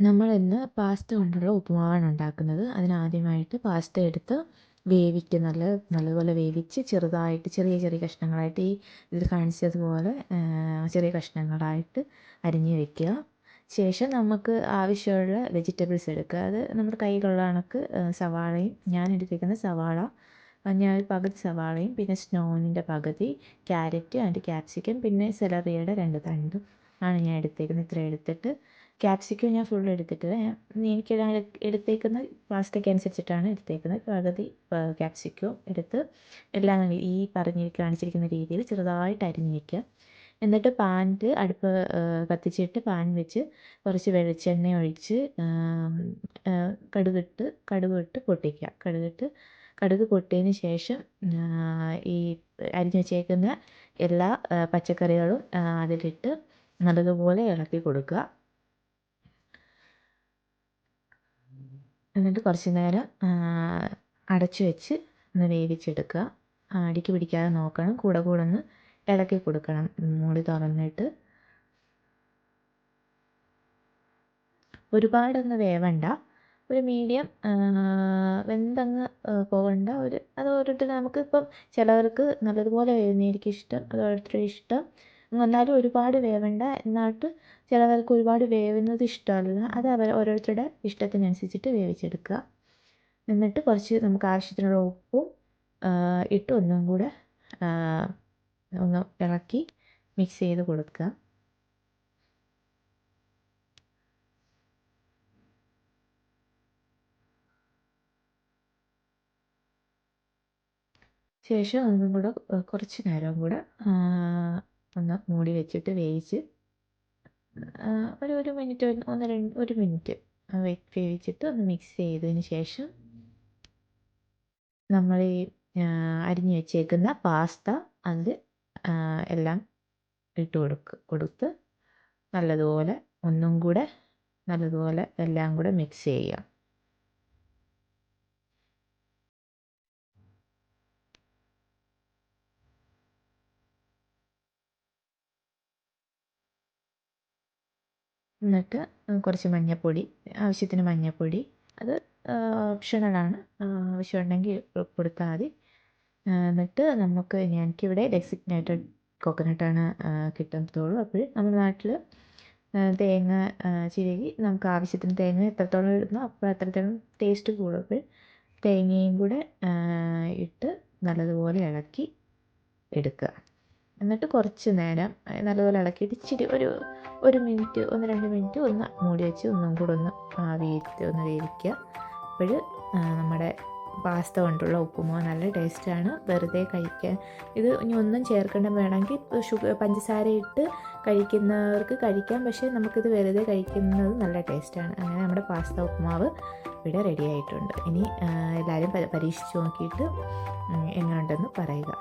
നമ്മൾ ഇന്ന് പാസ്ത കൊണ്ടുള്ള ഉപ്പുമാവാണ് ഉണ്ടാക്കുന്നത്. അതിനാദ്യമായിട്ട് പാസ്ത എടുത്ത് വേവിക്കും നല്ല നല്ലതുപോലെ വേവിച്ച് ചെറുതായിട്ട് ചെറിയ ചെറിയ കഷ്ണങ്ങളായിട്ട് ഈ ഇതിൽ കാണിച്ചതുപോലെ ചെറിയ കഷ്ണങ്ങളായിട്ട് അരിഞ്ഞ് വെക്കുക. ശേഷം നമുക്ക് ആവശ്യമുള്ള വെജിറ്റബിൾസ് എടുക്കുക. അത് നമ്മുടെ കയ്യിലുള്ള കണക്ക് സവാളയും ഞാൻ എടുത്തിരിക്കുന്ന സവാള ഞാൻ പകുതി സവാളയും പിന്നെ സ്നോണിന്റെ പകുതി ക്യാരറ്റ് ആൻഡ് ക്യാപ്സിക്കം പിന്നെ സെലറിയുടെ രണ്ട് തണ്ടും ആണ് ഞാൻ എടുത്തേക്കുന്നത് ഇത്രയും എടുത്തിട്ട് ക്യാപ്സിക്കം ഞാൻ ഫുൾ എടുത്തിട്ടില്ല എനിക്ക് എടുത്തേക്കുന്ന പാസ്തയ്ക്ക് അനുസരിച്ചിട്ടാണ് എടുത്തേക്കുന്നത്. പകുതി ക്യാപ്സിക്കവും എടുത്ത് എല്ലാം ഈ പറഞ്ഞ് കാണിച്ചിരിക്കുന്ന രീതിയിൽ ചെറുതായിട്ട് അരിഞ്ഞ് വയ്ക്കുക എന്നിട്ട് പാനിൽ അടുപ്പ് കത്തിച്ചിട്ട് പാൻ വെച്ച് കുറച്ച് വെളിച്ചെണ്ണ ഒഴിച്ച് കടുകിട്ട് കടുകിട്ട് പൊട്ടിക്കുക. കടുകിട്ട് കടുക് പൊട്ടിയതിന് ശേഷം ഈ അരിഞ്ഞ് വെച്ചേക്കുന്ന എല്ലാ പച്ചക്കറികളും അതിലിട്ട് നല്ലതുപോലെ ഇളക്കി കൊടുക്കുക. എന്നിട്ട് കുറച്ച് നേരം അടച്ച് വെച്ച് ഒന്ന് വേവിച്ചെടുക്കുക. അടിക്ക് പിടിക്കാതെ നോക്കണം. കൂടെ കൂടെ ഒന്ന് ഇളക്കി കൊടുക്കണം. മൂടി തുറന്നിട്ട്. ഒരുപാടൊന്ന് വേവണ്ട. ഒരു മീഡിയം വെന്തങ്ങ് പോകണ്ട. ഒരു അത് ഓരോരുത്തർ നമുക്കിപ്പം ചിലവർക്ക് നല്ലതുപോലെ വേവുന്നതായിരിക്കും ഇഷ്ടം അത് ഓരോരുത്തരുടെ ഇഷ്ടം. എന്നാലും ഒരുപാട് വേവണ്ട. എന്നിട്ട് ചിലവർക്ക് ഒരുപാട് വേവുന്നത് ഇഷ്ടമല്ല. അത് അവർ ഓരോരുത്തരുടെ ഇഷ്ടത്തിനനുസരിച്ചിട്ട് വേവിച്ചെടുക്കുക. എന്നിട്ട് കുറച്ച് നമുക്ക് ആവശ്യത്തിനുള്ള ഉപ്പും ഇട്ട് ഒന്നും കൂടെ ഒന്ന് ഇളക്കി മിക്സ് ചെയ്ത് കൊടുക്കുക. ശേഷം ഒന്നും കൂടെ കുറച്ച് നേരം കൂടെ മൂടി വെച്ചിട്ട് വേവിച്ച് ഒരു ഒരു മിനിറ്റ് ഒന്ന് രണ്ട് ഒരു മിനിറ്റ് വേവിച്ചിട്ട് ഒന്ന് മിക്സ് ചെയ്തതിന് ശേഷം നമ്മൾ ഈ അരിഞ്ഞു വെച്ചേക്കുന്ന പാസ്ത അതിൽ എല്ലാം ഇട്ട് കൊടുക്കുക കൊടുത്ത് നല്ലതുപോലെ ഒന്നും കൂടെ നല്ലതുപോലെ എല്ലാം കൂടെ മിക്സ് ചെയ്യുക. എന്നിട്ട് കുറച്ച് മഞ്ഞൾപ്പൊടി ആവശ്യത്തിന് മഞ്ഞൾപ്പൊടി അത് ഓപ്ഷണലാണ്. ആവശ്യമുണ്ടെങ്കിൽ കൊടുത്താൽ മതി. എന്നിട്ട് നമുക്ക് എനിക്കിവിടെ ഡെസിഗ്നേറ്റഡ് കോക്കനട്ടാണ് കിട്ടത്തുള്ളൂ അപ്പോൾ നമ്മുടെ നാട്ടിൽ തേങ്ങ ചിരകി നമുക്ക് ആവശ്യത്തിന് തേങ്ങ എത്രത്തോളം ഇടുന്നോ അപ്പോൾ അത്രത്തോളം ടേസ്റ്റ് കൂടും. അപ്പോൾ തേങ്ങയും കൂടെ ഇട്ട് നല്ലതുപോലെ ഇളക്കി എടുക്കുക. എന്നിട്ട് കുറച്ച് നേരം നല്ലപോലെ ഇളക്കിയിട്ട് ഇച്ചിരി ഒരു ഒരു മിനിറ്റ് ഒന്ന് രണ്ട് മിനിറ്റ് ഒന്ന് മൂടി വെച്ച് ഒന്നും കൂടെ ഒന്ന് ആവിയിട്ട് ഒന്ന് വേവിക്കുക. അപ്പോൾ നമ്മുടെ പാസ്ത കൊണ്ടുള്ള ഉപ്പുമാവ് നല്ല ടേസ്റ്റാണ്. വെറുതെ കഴിക്കാൻ ഇത് ഇനി ഒന്നും ചേർക്കേണ്ട വേണമെങ്കിൽ ഷുഗർ പഞ്ചസാര ഇട്ട് കഴിക്കുന്നവർക്ക് കഴിക്കാം. പക്ഷേ നമുക്കിത് വെറുതെ കഴിക്കുന്നത് നല്ല ടേസ്റ്റാണ്. അങ്ങനെ നമ്മുടെ പാസ്ത ഉപ്പുമാവ് ഇവിടെ റെഡി ആയിട്ടുണ്ട്. ഇനി എല്ലാവരും പരീക്ഷിച്ച് നോക്കിയിട്ട് എങ്ങനെയുണ്ടെന്ന് പറയുക.